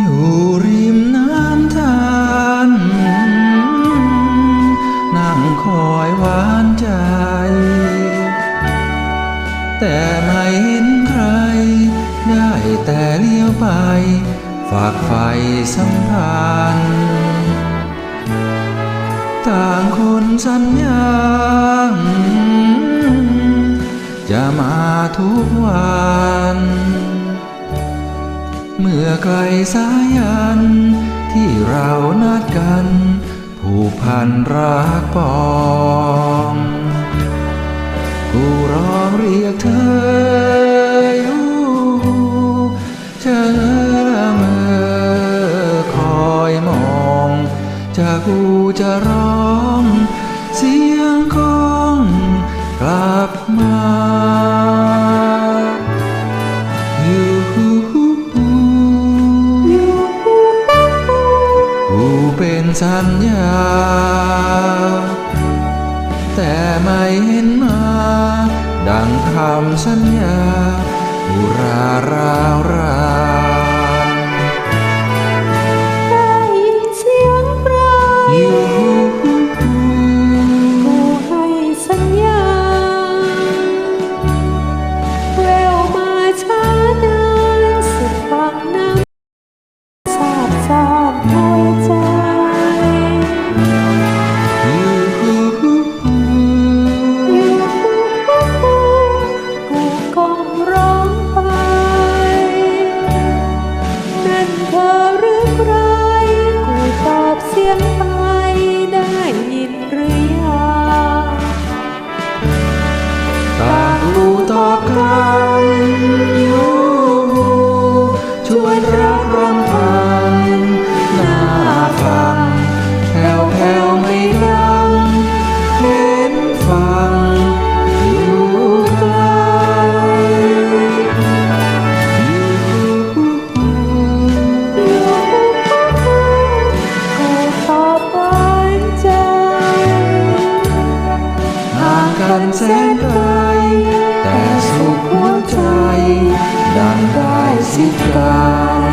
อยู่ริมน้ำทานนั่งคอยหวานใจ แต่ไม่เห็นใคร ได้แต่เลี้ยวไป ฝากไฟสัมพันต่างคนสัญญาจะมาทุกวัน เมื่อไกลสายัน ที่เรานัดกัน ผูกพันรักปองกูร้องเรียกเธออยู่จะละเมอคอยมองจะกูจะร กูเป็นสัญญา แต่ไม่เห็นมา ดังคำสัญญาอุราราวรานได้ยินเสียงปรายอยู่กูให้สัญญาแววมาช้านานสุดฟังน้ำสาบสานเท่า กันแสนไกลแต่สุขหัว ใจ ดังได้สิกา